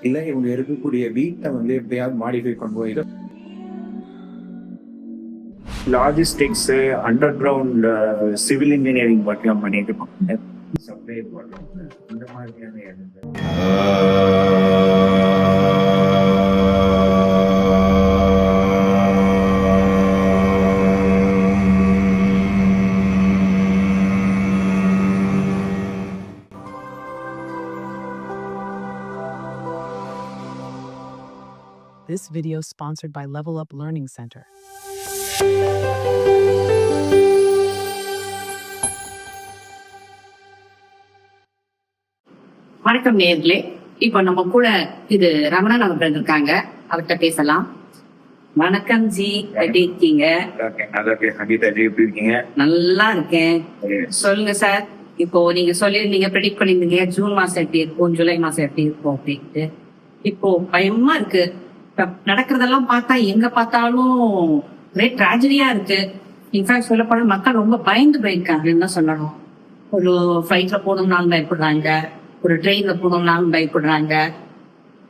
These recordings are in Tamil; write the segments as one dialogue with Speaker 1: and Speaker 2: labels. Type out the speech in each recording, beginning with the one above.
Speaker 1: இல்ல இவங்க இருக்கக்கூடிய வீட்டை வந்து எப்படியாவது மாடிஃபை கொண்டு போய் logistics underground civil engineering ஒர்க்லாம் பண்ணிட்டு இருப்பாங்க. சப்ளை இந்த மாதிரியான
Speaker 2: This video sponsored by Level Up Learning Center.
Speaker 3: வணக்கம் நேர்களே இப்போ நம்ம கூட இது ரமணன் அவர்கள் இருக்காங்க. அவர்கிட்ட பேசலாம். வணக்கம் ஜி. எப்படி இருக்கீங்க?
Speaker 1: நல்லா இருக்கேன் நல்லா இருக்கேன். சங்கீதா ஜி எப்படி இருக்கீங்க?
Speaker 3: நல்லா இருக்கேன். சொல்லுங்க சார். இப்போ நீங்க சொல்லியிருந்தீங்க ப்ரெடிக்ட் பண்ணியிருந்தீங்க ஜூன் மாசம் எப்படி இருக்கும் ஜூலை மாசம் எப்படி இருக்கும் அப்படின்ட்டு. இப்போ பயமா இருக்கு. நடக்கிறதெல்லாம் பார்த்தா எங்க பார்த்தாலும் ஒரே ட்ராஜடியா இருக்கு. இன்ஃபேக்ட் சொல்ல போனா மக்கள் ரொம்ப பயந்து போயிருக்காங்கன்னு தான் சொல்லணும். ஒரு ஃபிளைட்ல போகணும்னாலும் பயப்படுறாங்க ஒரு ட்ரெயின்ல போகணும்னாலும் பயப்படுறாங்க.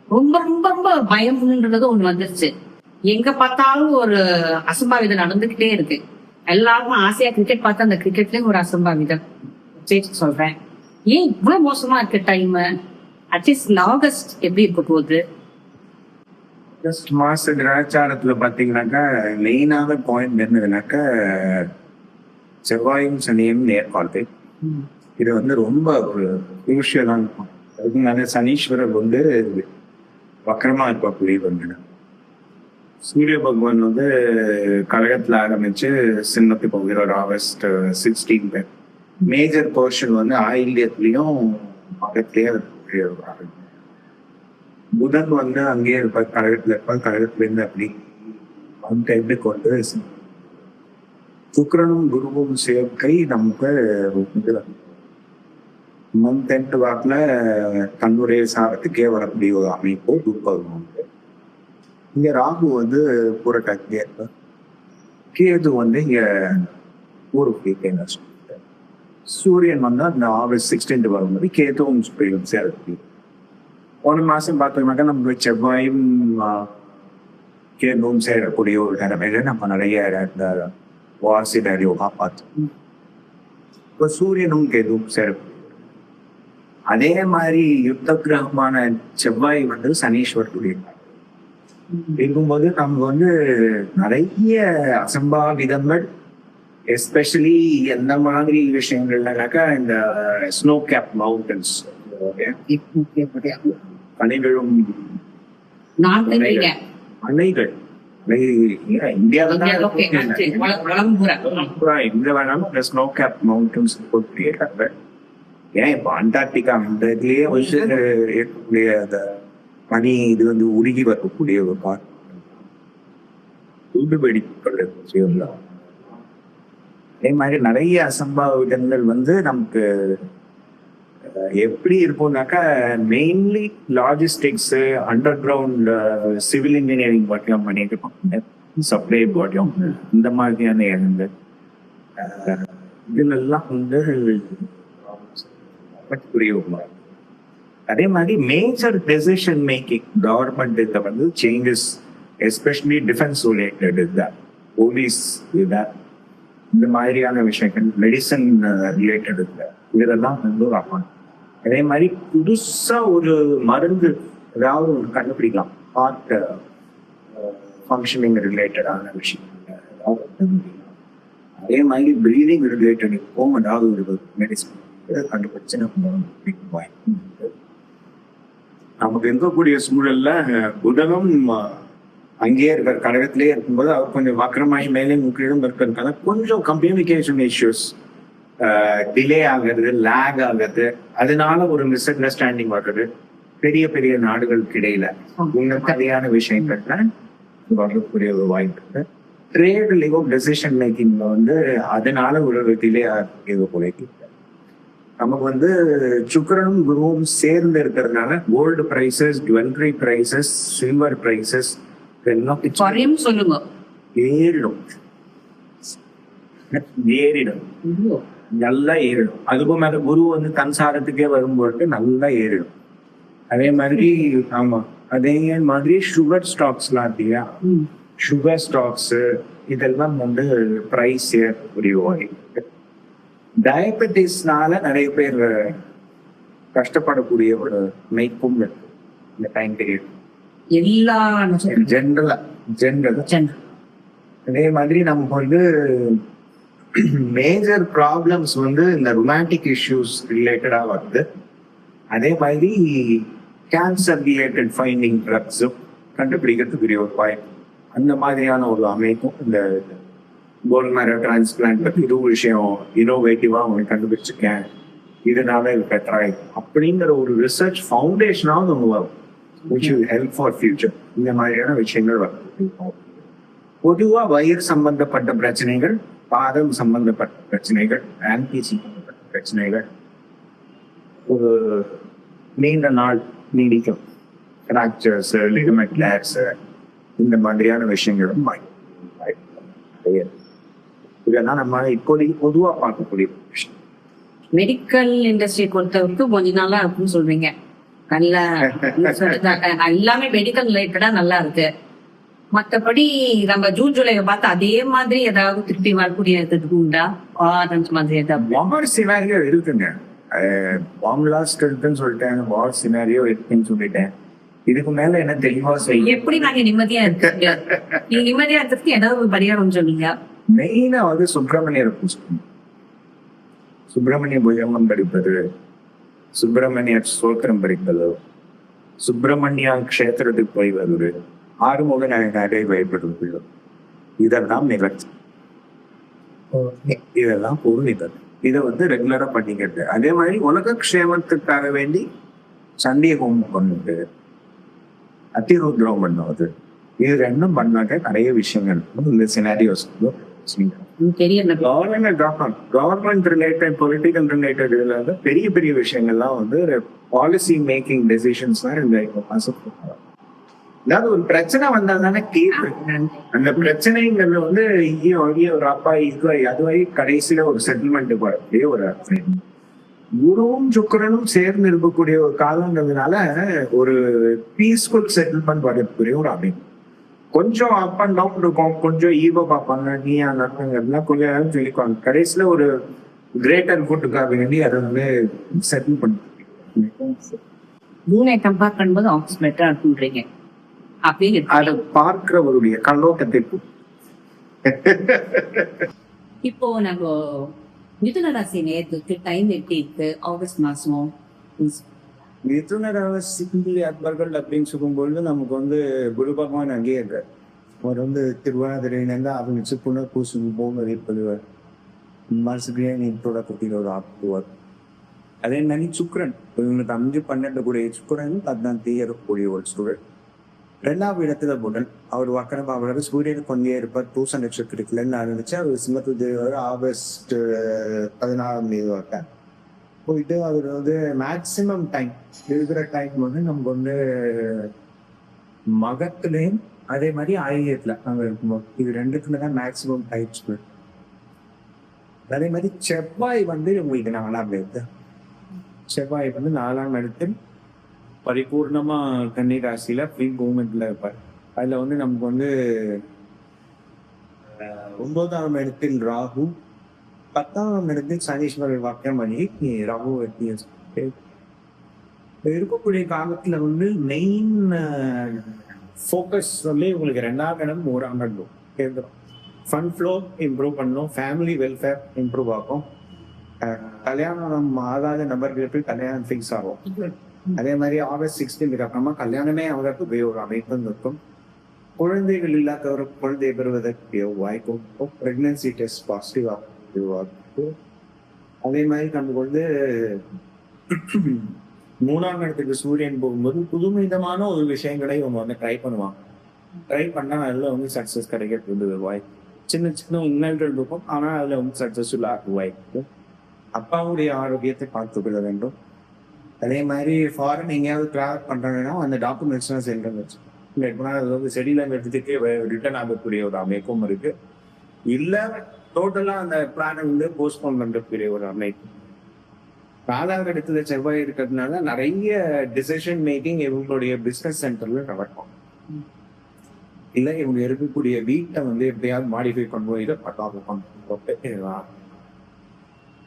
Speaker 3: ரொம்ப ரொம்ப ரொம்ப பயம்ன்றது ஒண்ணு வந்துருச்சு. எங்க பார்த்தாலும் ஒரு அசம்பாவிதம் நடந்துகிட்டே இருக்கு. எல்லாருக்கும் ஆசையா கிரிக்கெட் பார்த்தா அந்த கிரிக்கெட்லயும் ஒரு அசம்பாவிதம். சரி சொல்றேன். ஏன் இவ்வளவு மோசமா இருக்கு டைம் அட்லீஸ்ட் ஆகஸ்ட் எப்படி இருக்க போகுது?
Speaker 1: ஜஸ்ட் மாச கிரகச்சாரத்துல பாத்தீங்கன்னாக்கா மெயினான பாயிண்ட் என்னதுனாக்கா செவ்வாயும் சனியும் நேர்கால்வை இது வந்து ரொம்ப ஒரு குரூஷியலான point. அதனால சனீஸ்வரர் வந்து வக்கரமா இருக்கக்கூடிய ஒன்று சூரிய பகவான் வந்து கழகத்துல ஆரம்பிச்சு சின்னத்துக்கு போகிறார் ஆகஸ்ட் சிக்ஸ்டீன் மேஜர் போர்ஷன் வந்து ஆயில்யத்துலயும் பக்கத்துலயே இருக்கக்கூடிய ஒரு ஆள். புதன் வந்து அங்கேயே இருப்பார் கழகத்துல இருப்பார் கழகத்துல இருந்து அப்படி. அந்த எப்படி கொண்டு சுக்கரனும் குருவும் சேர்க்கை நமக்கு இதுல. மந்த் எண்ட் வாக்கில் தன்னுடைய சாரத்துக்கே வரக்கூடிய ஒரு அமைப்பு துப்பகம் உண்டு இங்கே ராகு வந்து புரட்டாக்கே இருப்பார் கேது வந்து இங்கே ஊருக்கு சொல்லிட்டேன் சூரியன் வந்து அந்த ஆகஸ்ட் சிக்ஸ்டீன் வரும்போது கேதுவும் சூரியனும் சேர்த்து போன மாசம் பார்த்தோம்னாக்கா நம்ம செவ்வாயும் ஆ, சேரக்கூடிய ஒரு நிலைமையில நம்ம நிறைய இந்த வாசினரியோகா பார்த்தோம். இப்போ சூரியனும் கேதுவும் சேரக்கூடிய அதே மாதிரி யுத்த கிரகமான செவ்வாய் வந்து சனீஸ்வரத்துடைய இருக்கும்போது நம்ம வந்து நிறைய அசம்பாவிதங்கள் எஸ்பெஷலி எந்த மாதிரி விஷயங்கள்னாக்கா இந்த ஸ்னோ கேப் மவுண்டன்ஸ் பனைகளும் அணைகள் அண்டார்டிகா அந்த இதுலயே வந்து இருக்கக்கூடிய அந்த பனி இது வந்து உருகி வரக்கூடிய ஒரு பார்ட் வெடிக்கொள்ள அதே மாதிரி நிறைய அசம்பாவிதங்கள் வந்து நமக்கு எப்படி இருக்கும்னாக்கா mainly logistics underground civil engineering பாட்டியும் பண்ணிட்டு இருப்பாங்க சப்ளை பாட்டியும் இந்த மாதிரியான இடங்கள். இதுலெல்லாம் வந்து புரிய அதே மாதிரி மேஜர் டெசிஷன் மேக்கிங் கவர்மெண்ட் இதை வந்து சேஞ்சஸ் எஸ்பெஷலி டிஃபென்ஸ் ரிலேட்டட் இதுதான் போலீஸ் இதுதான் இந்த மாதிரியான விஷயங்கள் மெடிசன் ரிலேட்டட் இல்லை இதெல்லாம் வந்து ஒரு அக்கௌண்ட் அதே மாதிரி புதுசா ஒரு மருந்து ஏதாவது ஒன்று கண்டுபிடிக்கலாம். ஹார்ட் ஃபங்க்ஷனிங் ரிலேட்டடான விஷயம். அதே மாதிரி பிரீதிங் ரிலேட்டட் இப்போவும் ஏதாவது ஒரு மெடிசன் கண்டுபிடிச்சு நம்ம நமக்கு இருக்கக்கூடிய சூழல்ல அஹ், புதனும் அங்கேயே இருக்கிற கடகத்திலேயே இருக்கும்போது அவர் கொஞ்சம் வக்கரமாகி மேலே முக்கியம் இருக்கிறதுனால கொஞ்சம் கம்யூனிகேஷன் இஷ்யூஸ் டிலே ஆகுறது லேக் ஆகுது அதனால ஒரு மிஸ் அண்டர்ஸ்டாண்டிங் வருது பெரிய பெரிய நாடுகளுக்கு இடையில. இந்த மாதிரியான விஷயங்கள்ல வரக்கூடிய ஒரு வாய்ப்பு ட்ரேட்லயும் டெசிஷன் மேக்கிங்ல வந்து அதனால ஒரு டிலே ஆகக்கூடிய போல இருக்கு. நமக்கு வந்து சுக்கிரனும் குருவும் சேர்ந்து இருக்கிறதுனால gold prices jewellery prices silver prices எல்லாம்
Speaker 3: சொல்லுங்க.
Speaker 1: ஏறிடும். ஏறிடும். நல்லா ஏறிடும். அதுக்கும் மேல குரு வந்து தன் சாரத்துக்கே வரும்பொழுது நல்லா ஏறிடும். அதே மாதிரி ஆமா அதே மாதிரி சுகர் ஸ்டாக்ஸ்லாம் இல்லையா. சுகர் ஸ்டாக்ஸ் இதெல்லாம் வந்து பிரைஸ் ஏறக்கூடிய வாய்ப்பு டயபெட்டிஸ்னால நிறைய பேர் கஷ்டப்படக்கூடிய ஒரு மெய்ப்பும் இருக்கு இந்த டைம் பீரியட்
Speaker 3: எல்லா
Speaker 1: ஜென்ரலா ஜென்ரல்
Speaker 3: ஜன-
Speaker 1: அதே மாதிரி நமக்கு வந்து மேஜர் ப்ராப்ளம்ஸ் வந்து இந்த ரொமான்டிக் இஷ்யூஸ் ரிலேட்டடா வருது. அதே மாதிரி கேன்சர் ரிலேட்டட் ஃபைண்டிங் ட்ரக்ஸும் கண்டுபிடிக்கிறதுக்குரிய ஒரு பாயிண்ட் அந்த மாதிரியான ஒரு அமைப்பும் இந்த போன் மேரோ டிரான்ஸ்பிளான்ட் பற்றி இது ஒரு விஷயம் இன்னோவேட்டிவாக அவங்க கண்டுபிடிச்சிருக்கேன். இதனால இது பெட்டரா அப்படிங்கிற ஒரு ரிசர்ச் ஃபவுண்டேஷனாவது ஒன்று வரும். Which will help for future இந்த மாதிரியான விஷயங்கள் வரும். பொதுவாக வயிறு சம்பந்தப்பட்ட பிரச்சனைகள் பாதம் சம்பந்தப்பட்ட பிரச்சனைகள் ஆன்டி சம்பந்தப்பட்ட பிரச்சனைகள் ஒரு நீண்ட நாள் நீடிக்கும். ஃப்ராக்சர்ஸ் லிகமெண்ட் லேக்ஸ் இந்த மாதிரியான விஷயங்களும் இதெல்லாம் நம்ம இப்போதைக்கு பொதுவா பார்க்கக்கூடிய விஷயம்.
Speaker 3: மெடிக்கல் இண்டஸ்ட்ரி பொறுத்தவரைக்கும் கொஞ்ச நாளா இருக்குன்னு சொல்றீங்க. நல்ல எல்லாமே மெடிக்கல் ரிலேட்டடா நல்லா இருக்கு. மத்தபடி நம்ம ஜூன் ஜூலைய பார்த்து அதே மாதிரி ஏதாவது திருப்பி வரக்கூடிய உண்டா? ஆரஞ்சு மாதிரி ஏதாவது.
Speaker 1: சினாரியோ இருக்குங்க. இருக்குன்னு சொல்லிட்டேன் வார் சினாரியோ இருக்குன்னு சொல்லிட்டேன். இதுக்கு மேல என்ன தெளிவா செய்ய
Speaker 3: எப்படி நாங்க நிம்மதியா இருக்கு நீங்க நிம்மதியா இருக்கிறதுக்கு ஏதாவது ஒரு பரிகாரம் சொல்லுங்க.
Speaker 1: மெயினா வந்து சுப்பிரமணியர் புஸ்தகம் சுப்பிரமணிய புஜங்கம் படிப்பது சுப்பிரமணியர் சோத்திரம் படிப்பது சுப்பிரமணியா க்ஷேத்திரத்துக்கு போய் வருவது. ஆறுமுக நிறைய பயப்படுவது இதெல்லாம் நிகழ்ச்சி. இதெல்லாம் ஒரு நிகழ்ச்சி இதை வந்து ரெகுலரா பண்ணிக்கிறது. அதே மாதிரி உலக க்ஷேமத்துக்காக வேண்டி சண்டிய ஹோமம் பண்ணுது அத்திருத்ரம் பண்ணுவது. இது ரெண்டும் பண்ணாக்க நிறைய விஷயங்கள். இந்த scenarios government government related political related இதுல வந்து பெரிய பெரிய விஷயங்கள்லாம் வந்து பாலிசி மேக்கிங் டெசிஷன்ஸ் தான் இந்த மாசம் அதாவது ஒரு பிரச்சனை வந்தா தானே தீர்வு. அந்த பிரச்சனைங்கிறது வந்து இங்கேயும் ஐயோ ஒரு அப்பா இது அதுவரை கடைசியில ஒரு செட்டில்மெண்ட் வரக்கூடிய ஒரு குருவும் சுக்கரனும் சேர்ந்து இருக்கக்கூடிய ஒரு காலங்கிறதுனால ஒரு பீஸ்ஃபுல் செட்டில்மெண்ட் வரக்கூடிய ஒரு அமைப்பு. கொஞ்சம் அப் அண்ட் டவுன் இருக்கும். கொஞ்சம் ஈவோ பார்ப்பாங்க. நீ நடக்குங்கிறதுலாம் கொஞ்சம் நேரம் சொல்லிக்குவாங்க. கடைசியில ஒரு கிரேட்டர் குட்டுக்காக வேண்டி அதை வந்து செட்டில் பண்ணி.
Speaker 3: ஜூனை கம்பேர் பண்ணும்போது ஆக்ஸ் பெட்டரா இருக்குன்றீங்க
Speaker 1: அதை பார்க்கிறவருடைய கண்ணோட்டத்திற்கு
Speaker 3: இப்போ நம்ம மிதுன ராசி நேரத்துக்கு டைம் எப்படி இருக்கு? ஆகஸ்ட் மாசம்.
Speaker 1: மிதுன ராசி அக்பர்கள் அப்படின்னு சொல்லும்பொழுது நமக்கு வந்து குரு பகவான் அங்கேயே இருக்கார். அவர் வந்து திருவாதிரையிலேருந்து ஆரம்பிச்சு புனர் பூசுக்கு போக வைப்பதுவர் மனசுக்கு தொடக்கத்தில் ஒரு ஆக்குவார் அதே மாதிரி சுக்கரன். இவங்களுக்கு அஞ்சு பன்னெண்டு கூடிய சுக்கரன் பதினாறு தீயக்கூடிய ஒரு சூழல். ரெண்டாவது இடத்துல புதன் அவர் வக்கரம் அவரோட சூரியன் கொண்டே இருப்பார். பூச நட்சத்திரத்துலன்னு ஆரம்பிச்சு அவர் சிம்மத்து தேவர் ஆகஸ்ட் பதினாறாம் தேதி வந்தார் போயிட்டு அவர் வந்து மேக்சிமம் டைம் இருக்கிற டைம் வந்து நமக்கு வந்து மகத்துலேயும் அதே மாதிரி ஆயுதத்துல அங்க இருக்கும்போது. இது ரெண்டுக்குமே தான் மேக்சிமம் டைப்ஸ் அதே மாதிரி செவ்வாய் வந்து உங்களுக்கு நாலாம் எடுத்து செவ்வாய் வந்து நாலாம் இடத்தில் பரிபூர்ணமா கன்னி ராசியில ஃப்ரீ மூமெண்ட்ல இருப்பார். அதுல வந்து நமக்கு வந்து ஒன்பதாம் இடத்தில் ராகு பத்தாம் இடத்தில் சனீஸ்வரர் வாக்கியம் பண்ணி ராகு இருக்கக்கூடிய காலத்துல வந்து மெயின் ஃபோக்கஸ் வந்து உங்களுக்கு ரெண்டாம் இடம் ஓராம் இடம் கேட்குறோம் ஃபன் ஃப்ளோ இம்ப்ரூவ் பண்ணணும் ஃபேமிலி வெல்ஃபேர் இம்ப்ரூவ் ஆகும். கல்யாணம் ஆகாத நபர்களுக்கு கல்யாணம் ஃபிக்ஸ் ஆகும். அதே மாதிரி ஆகஸ்ட் சிக்ஸ்டீன்க்கு அப்புறமா கல்யாணமே அவருக்கு ஒரு அமைப்பும் இருக்கும் குழந்தைகள் இல்லாதவர் குழந்தை பெறுவதற்கு வாய்ப்பும் பிரெக்னன்சி டெஸ்ட் பாசிட்டிவாக ஆகும் அதே மாதிரி நமக்கு வந்து மூணாம் இடத்துக்கு சூரியன் போகும்போது புதுமிதமான ஒரு விஷயங்களை இவங்க வந்து ட்ரை பண்ணுவாங்க. ட்ரை பண்ணா அதுல வந்து சக்சஸ் கிடைக்கிறது வாய்ப்பு. சின்ன சின்ன உண்மைகள் இருக்கும். ஆனா அதுல வந்து சக்சஸ்ஃபுல் வாய்ப்பு. அப்பாவுடைய ஆரோக்கியத்தை பார்த்துக் கொள்ள வேண்டும். அதே மாதிரி ஃபாரின் எங்கேயாவது ட்ராவல் பண்ணுறாங்கன்னா அந்த டாக்குமெண்ட்ஸ்லாம் சென்ட் வச்சு எப்படின்னா அது வந்து செடியில எடுத்துட்டு ரிட்டர்ன் ஆகக்கூடிய ஒரு அமைப்பும் இருக்கு. இல்லை டோட்டலாக அந்த பிளானை வந்து போஸ்ட்போன் பண்றதுக்குரிய ஒரு அமைப்பு. நாலாவது இடத்துல செவ்வாய் இருக்கிறதுனால நிறைய டிசிஷன் மேக்கிங் இவங்களுடைய பிஸ்னஸ் சென்டர்ல நடக்கும். இல்லை இவங்க இருக்கக்கூடிய வீட்டை வந்து எப்படியாவது மாடிஃபை பண்ணுவோம் இதை பத்தாம் பண்ணுவோம்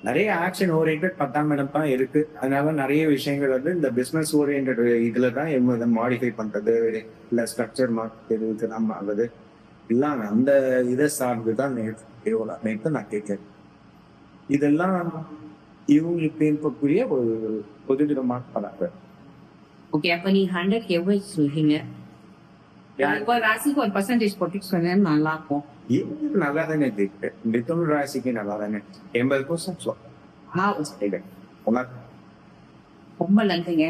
Speaker 1: நிறைய ஆக்ஷன் ஓரியன்ட் பத்தாம் இடம் தான் இருக்கு. அதனால நிறைய விஷயங்கள் வந்து இந்த பிசினஸ் ஓரியன்ட் இதுல தான் இவங்க இதை மாடிஃபை பண்றது இல்ல ஸ்ட்ரக்சர் மார்க்கெட் இதெல்லாம் ஆகுது. இல்லாம அந்த இதை சார்ந்து தான் நேற்று நேற்று நான் கேட்கிறேன் இதெல்லாம் இவங்களுக்கு இருக்கக்கூடிய ஒரு பொதுவிதமான பலன்கள்.
Speaker 3: ஓகே அப்ப நீ ஹண்ட்ரட் எவ்வளவு சொல்றீங்க? ஒவ்வொரு ராசிக்கு ஒரு பர்சன்டேஜ் போட்டு சொன்னா நல்லா இருக்கும்.
Speaker 1: இவங்களுக்கு நல்லா தானே இருக்கு மிதுன ராசிக்கு நல்லா தானே எண்பது பர்சன்ட் சொல்றேன்
Speaker 3: ரொம்ப நன்றிங்க.